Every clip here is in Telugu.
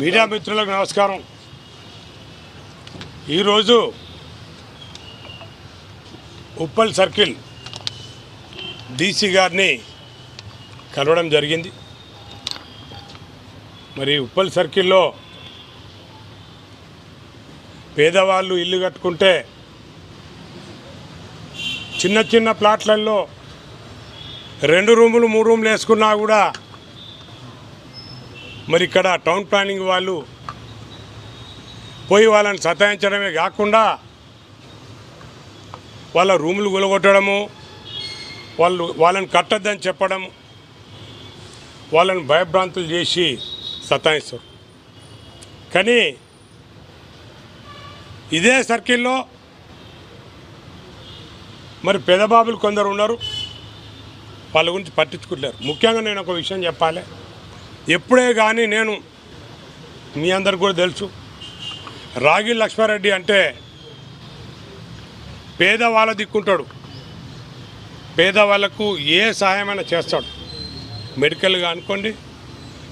మీడియా మిత్రులకు నమస్కారం. ఈరోజు ఉప్పల్ సర్కిల్ డీసీ గారిని కలవడం జరిగింది. మరి ఉప్పల్ సర్కిల్లో పేదవాళ్ళు ఇల్లు కట్టుకుంటే చిన్న చిన్న ప్లాట్లలో రెండు రూములు మూడు రూములు వేసుకున్నా కూడా మరి ఇక్కడ టౌన్ ప్లానింగ్ వాళ్ళు పోయి వాళ్ళని సతాయించడమే కాకుండా వాళ్ళ రూములు గులగొట్టడము వాళ్ళు వాళ్ళని కట్టద్దని చెప్పడం వాళ్ళని భయభ్రాంతులు చేసి సతాయిస్తారు. కానీ ఇదే సర్కిల్లో మరి పెదబాబులు కొందరు ఉన్నారు. వాళ్ళ గురించి పట్టించుకుంటారు ముఖ్యంగా నేను ఒక విషయం చెప్పాలి. ఎప్పుడే కానీ నేను మీ అందరికి కూడా తెలుసు. రాగి లక్ష్మారెడ్డి అంటే పేదవాళ్ళ దిక్కుంటాడు. పేదవాళ్ళకు ఏ సహాయమైనా చేస్తాడు. మెడికల్గా అనుకోండి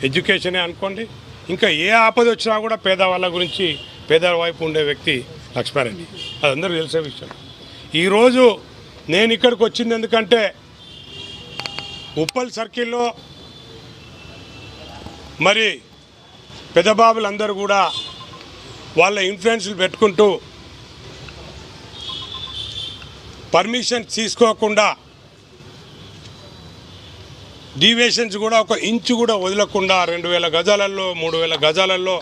ఎడ్యుకేషనే అనుకోండి ఇంకా ఏ ఆపద వచ్చినా కూడా పేదవాళ్ళ గురించి పేదల వైపు ఉండే వ్యక్తి లక్ష్మారెడ్డి. అది తెలిసే విషయం. ఈరోజు నేను ఇక్కడికి వచ్చింది ఎందుకంటే ఉప్పల్ సర్కిల్లో మరి పెద్దబాబులందరూ కూడా వాళ్ళ ఇన్ఫ్లుయెన్స్లు పెట్టుకుంటూ పర్మిషన్ తీసుకోకుండా డీవియేషన్స్ కూడా ఒక ఇంచు కూడా వదలకుండా రెండు వేల గజాలలో మూడు వేల గజాలలో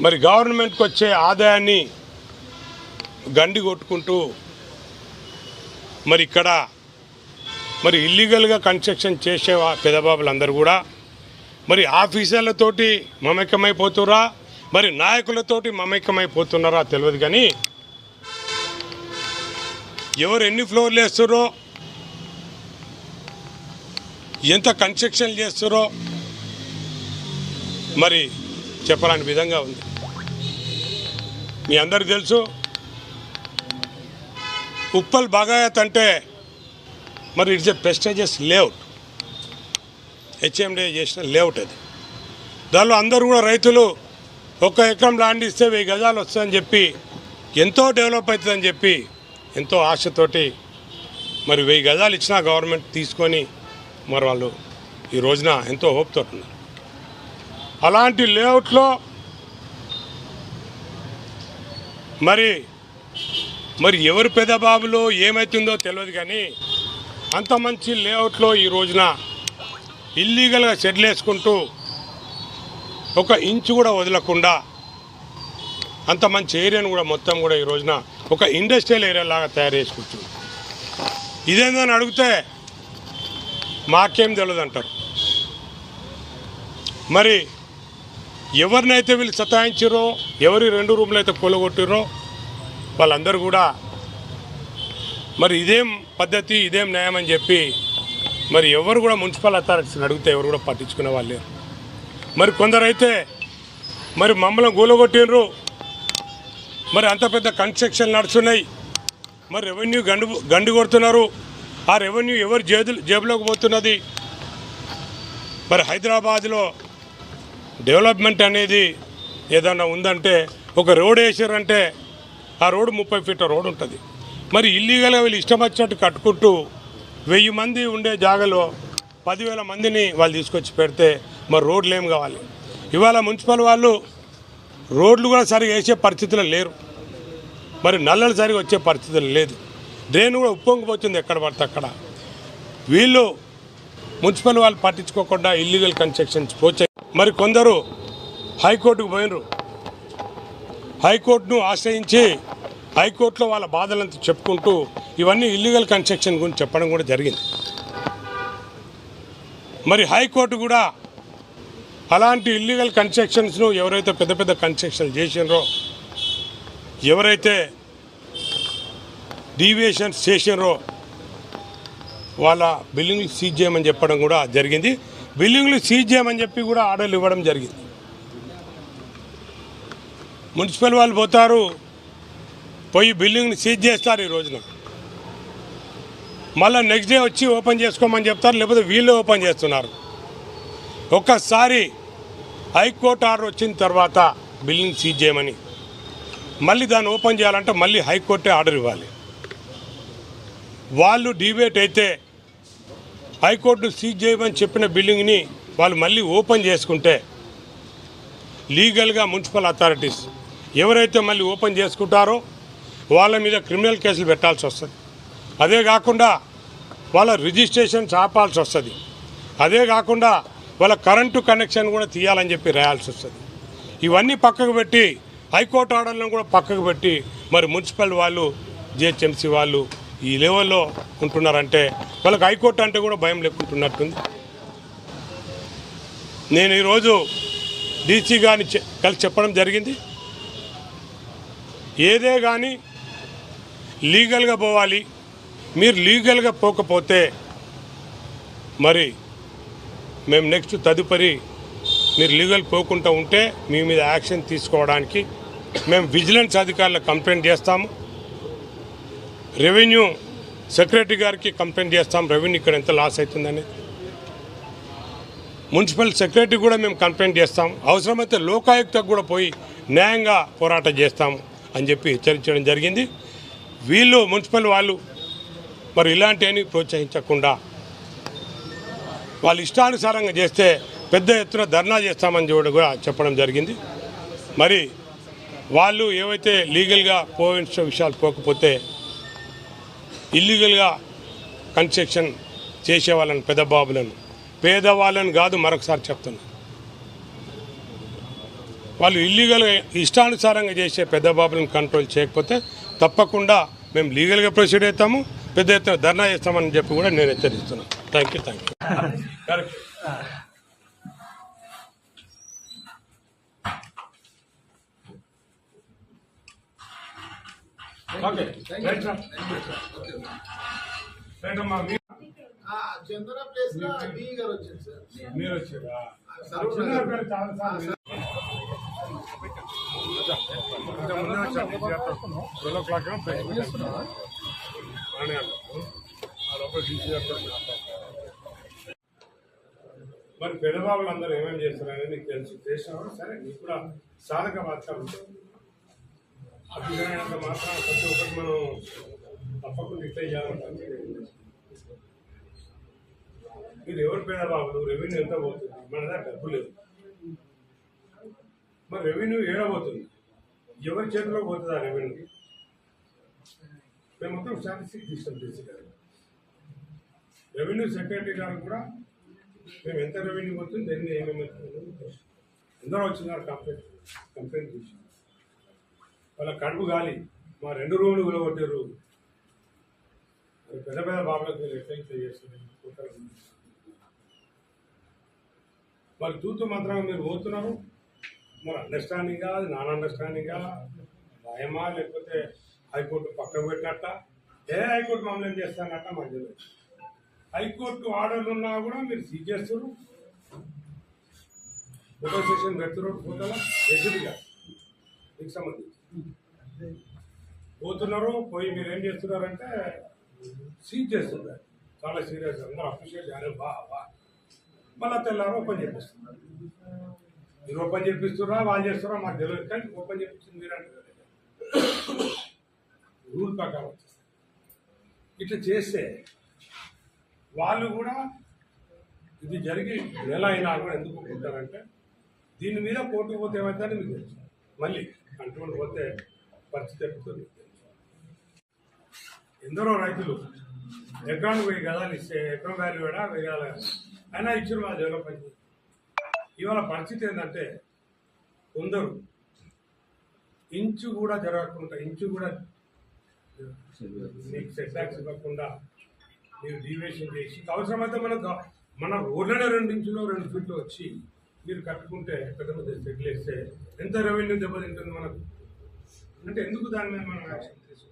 మరి గవర్నమెంట్కి వచ్చే ఆదాయాన్ని గండి కొట్టుకుంటూ మరి ఇక్కడ మరి ఇల్లీగల్గా కన్స్ట్రక్షన్ చేసే పెదబాబులందరూ కూడా మరి ఆఫీసర్లతోటి మమేకమైపోతురా మరి నాయకులతోటి మమేకమైపోతున్నారా తెలియదు కానీ ఎవరు ఎన్ని ఫ్లోర్లు వేస్తారో ఎంత కన్స్ట్రక్షన్ చేస్తారో మరి చెప్పరాని విధంగా ఉంది. మీ అందరికి తెలుసు ఉప్పల్ బాగాయత్ అంటే మరి it's a prestigious layout. HMDA చేసిన లేఅవుట్ అది. దానిలో అందరూ కూడా రైతులు ఒక ఎకరం ల్యాండ్ ఇస్తే వెయ్యి గజాలు వస్తుందని చెప్పి ఎంతో డెవలప్ అవుతుందని చెప్పి ఎంతో ఆశతోటి మరి వెయ్యి గజాలు ఇచ్చినా గవర్నమెంట్ తీసుకొని మరి వాళ్ళు ఈ రోజున ఎంతో హోప్తో ఉన్నారు. అలాంటి లేఅవుట్లో మరి మరి ఎవరు పెద్ద బాబులో ఏమవుతుందో తెలియదు కానీ అంత మంచి లేఅవుట్లో ఈ రోజున ఇల్లీగల్గా షెడ్లు వేసుకుంటూ ఒక ఇంచు కూడా వదలకుండా అంత మంచి ఏరియాను కూడా మొత్తం కూడా ఈ రోజున ఒక ఇండస్ట్రియల్ ఏరియా లాగా తయారు చేసుకుంటుంది ఇదేందని అడిగితే మాకేం తెలియదు అంటారు మరి ఎవరినైతే వీళ్ళు సతాయించారో ఎవరి రెండు రూమ్లు అయితే కూలగొట్టిరో వాళ్ళందరూ కూడా మరి ఇదేం పద్ధతి ఇదేం న్యాయం అని చెప్పి మరి ఎవరు కూడా మున్సిపల్ అథారిటీస్ని అడిగితే ఎవరు కూడా పట్టించుకునే వాళ్ళు మరి కొందరైతే మరి మమ్మల్ని గూలగొట్టినరు మరి అంత పెద్ద కన్స్ట్రక్షన్ నడుస్తున్నాయి. మరి రెవెన్యూ గండు గండి కొడుతున్నారు. ఆ రెవెన్యూ ఎవరు జేబులు జేబులోకి పోతున్నది? మరి హైదరాబాద్లో డెవలప్మెంట్ అనేది ఏదన్నా ఉందంటే ఒక రోడ్ వేసారంటే ఆ రోడ్డు ముప్పై ఫీట్ల రోడ్ ఉంటుంది. మరి ఇల్లీగల్గా వీళ్ళు ఇష్టం వచ్చినట్టు కట్టుకుంటూ వెయ్యి మంది ఉండే జాగాలో పదివేల మందిని వాళ్ళు తీసుకొచ్చి పెడితే మరి రోడ్లు ఏం కావాలి? ఇవాళ మున్సిపల్ వాళ్ళు రోడ్లు కూడా సరిగా వేసే పరిస్థితులు లేరు. మరి నల్లలు సరిగా వచ్చే పరిస్థితులు లేదు. డ్రైన్ కూడా ఉప్పొంగిపోతుంది ఎక్కడ పడితే అక్కడ. వీళ్ళు మున్సిపల్ వాళ్ళు పట్టించుకోకుండా ఇల్లీగల్ కన్స్ట్రక్షన్స్ పోచాయి మరి కొందరు హైకోర్టుకు పోయినరు. హైకోర్టును ఆశ్రయించి హైకోర్టులో వాళ్ళ బాధలంతా చెప్పుకుంటూ ఇవన్నీ ఇల్లీగల్ కన్స్ట్రక్షన్ గురించి చెప్పడం కూడా జరిగింది. మరి హైకోర్టు కూడా అలాంటి ఇల్లీగల్ కన్స్ట్రక్షన్స్ను ఎవరైతే పెద్ద పెద్ద కన్స్ట్రక్షన్లు చేసినారో ఎవరైతే డీవియేషన్స్ చేసినారో వాళ్ళ బిల్డింగ్లు సీజ్ చేయమని చెప్పడం కూడా జరిగింది. బిల్డింగ్లు సీజ్ చేయమని చెప్పి కూడా ఆర్డర్లు ఇవ్వడం జరిగింది. మున్సిపల్ వాళ్ళు పోతారు పోయి బిల్డింగ్ని సీజ్ చేస్తారు ఈ రోజున. మళ్ళీ నెక్స్ట్ డే వచ్చి ఓపెన్ చేసుకోమని చెప్తారు లేకపోతే వీళ్ళే ఓపెన్ చేస్తున్నారు. ఒక్కసారి హైకోర్టు ఆర్డర్ వచ్చిన తర్వాత బిల్డింగ్ సీజ్ చేయమని. మళ్ళీ దాన్ని ఓపెన్ చేయాలంటే మళ్ళీ హైకోర్టే ఆర్డర్ ఇవ్వాలి. వాళ్ళు డిబేట్ అయితే హైకోర్టు సీజ్ చేయమని చెప్పిన బిల్డింగ్ని వాళ్ళు మళ్ళీ ఓపెన్ చేసుకుంటే లీగల్గా మున్సిపల్ అథారిటీస్ ఎవరైతే మళ్ళీ ఓపెన్ చేసుకుంటారో వాళ్ళ మీద క్రిమినల్ కేసులు పెట్టాల్సి వస్తుంది. అదే కాకుండా వాళ్ళ రిజిస్ట్రేషన్స్ ఆపాల్సి వస్తుంది. అదే కాకుండా వాళ్ళ కరెంటు కనెక్షన్ కూడా తీయాలని చెప్పి రాయాల్సి వస్తుంది. ఇవన్నీ పక్కకు పెట్టి హైకోర్టు ఆర్డర్లను కూడా పక్కకు పెట్టి మరి మున్సిపల్ వాళ్ళు జిహెచ్ఎంసీ వాళ్ళు ఈ లెవెల్లో ఉంటున్నారంటే వాళ్ళకి హైకోర్టు అంటే కూడా భయం లేకుంటున్నట్టుంది. నేను ఈరోజు డీసీ గారిని కలిసి చెప్పడం జరిగింది. ఏదే కానీ లీగల్గా పోవాలి. మీరు లీగల్గా పోకపోతే మరి మేము నెక్స్ట్ తదుపరి మీరు లీగల్ పోకుండా ఉంటే మీ మీద యాక్షన్ తీసుకోవడానికి మేము విజిలెన్స్ అధికారులకు కంప్లైంట్ చేస్తాము. రెవెన్యూ సెక్రటరీ గారికి కంప్లైంట్ చేస్తాం. రెవెన్యూ ఇక్కడ ఎంత లాస్ అవుతుందని. మున్సిపల్ సెక్రటరీ కూడా మేము కంప్లైంట్ చేస్తాం. అవసరమైతే లోకాయుక్తకు కూడా పోయి న్యాయంగా పోరాటం చేస్తాము అని చెప్పి హెచ్చరించడం జరిగింది. వీళ్ళు మున్సిపల్ వాళ్ళు మరి ఇలాంటివన్నీ ప్రోత్సహించకుండా వాళ్ళు ఇష్టానుసారంగా చేస్తే పెద్ద ఎత్తున ధర్నా చేస్తామని చూడడం కూడా చెప్పడం జరిగింది. మరి వాళ్ళు ఏవైతే లీగల్గా పోయిన విషయాలు పోకపోతే ఇల్లీగల్గా కన్స్ట్రక్షన్ చేసే వాళ్ళని పెద్ద బాబులను పేదవాళ్ళని కాదు మరొకసారి చెప్తున్నా. వాళ్ళు ఇల్లీగల్గా ఇష్టానుసారంగా చేసే పెద్ద బాబులను కంట్రోల్ చేయకపోతే తప్పకుండా మేము లీగల్గా ప్రొసీడ్ అవుతాము పెద్ద ఎత్తున ధర్నా చేస్తామని చెప్పి కూడా నేను హెచ్చరిస్తున్నాను. Thank you thank you Chandana ప్లేస్లో డి గారు వచ్చింది సార్ మీరు వచ్చారా సరే, చిన్న పేరు చాలా సార్లు కొంచెం ముందే వచ్చాను. మీకు చేస్తాను. ట్వెల్వ్ ఓ క్లాక్ మరి పెదబాబులు అందరూ ఏమేమి చేస్తున్నారని నీకు తెలుసు. చేసినా సరే నీకు కూడా సాధక బాధ్యత ఉంటుంది అభిప్రాయంత మాత్రం ప్రతి ఒక్కటి మనం తప్పకుండా ఇట్లా చేయాలంటే మీరు ఎవరు పేదబాబులు? రెవెన్యూ ఎంత పోతుంది? మన దగ్గర డబ్బు లేదు. మరి రెవెన్యూ ఏడబోతుంది ఎవరి చేతిలో పోతుంది ఆ రెవెన్యూ? మేము మొత్తం స్టాటిస్టిక్ తీస్తాం తీసుకెళ్ళాలి గారు రెవెన్యూ సెక్రటరీ గారు కూడా మేము ఎంత రెవెన్యూ పోతుంది దాన్ని ఏమేమి అందరూ వచ్చినారు కంప్లైంట్ కంప్లైంట్ చేసి. వాళ్ళ కడుపు గాలి మా రెండు రూములు కూలగొట్టారు మరి పెద్ద పెద్ద బాబులకు మీరు ఎట్లా చేస్తున్నారు వాళ్ళు చూస్తూ మాత్రం మీరు పోతున్నారు. మరి అండర్స్టాండింగా అది నాన్ అండర్స్టాండింగా భయమా లేకపోతే హైకోర్టు పక్కకు పెట్టినట్ట? ఏ హైకోర్టు మమ్మల్ని చేస్తానట్ట మాకు హైకోర్టు ఆర్డర్లు ఉన్నా కూడా మీరు సీజ్ చేస్తారు ఫోటో సెషన్ పెడుతున్నారు ఫోటోలో ఎదురుగా మీకు సంబంధించి. పోతున్నారు పోయి మీరు ఏం చేస్తున్నారంటే సీజ్ చేస్తున్నారు. చాలా సీరియస్ అందరూ అప్రిషియేట్ చేయాలి. బా బా. మళ్ళీ తెల్లారు ఓపెన్ చేపిస్తున్నారు. మీరు ఓపెన్ చేపిస్తున్నా వాళ్ళు చేస్తారా మాకు తెలియదు కానీ ఓపెన్ చేపించింది మీరు అంటే రూల్ ప్రకారం వచ్చేస్తారు ఇట్లా చేస్తే వాళ్ళు కూడా ఇది జరిగి నెల అయినా కూడా ఎందుకు ఉంటారంటే దీని మీద కోర్టుకు పోతే ఏమవుతుందని మీకు తెలుసు. మళ్ళీ కంట్రోల్ పోతే పరిస్థితి ఎక్కుతుంది మీకు తెలుసు. ఎందరో రైతులు ఎకరానికి వెయ్యి గదాలు ఇస్తే ఎకరం వాల్యూ కూడా వెయ్యాలి అయినా ఇచ్చిన వాళ్ళు డెవలప్మెంట్ ఇవాళ పరిస్థితి ఏంటంటే కొందరు ఇంచు కూడా జరగకుండా ఇంచు కూడా మీకు సెట్ బ్యాక్స్ ఇవ్వకుండా మీరు డీవియేషన్ చేసి అవసరమైతే మన మన రోడ్లనే రెండు ఇంచులో రెండు ఫీట్లు వచ్చి మీరు కట్టుకుంటే పెద్ద పెద్ద సెటిల్ వేస్తే ఎంత రెవెన్యూ దెబ్బతింటుంది మనకు? అంటే ఎందుకు దాని మీద మనం యాక్షన్ తీసుకోవాలి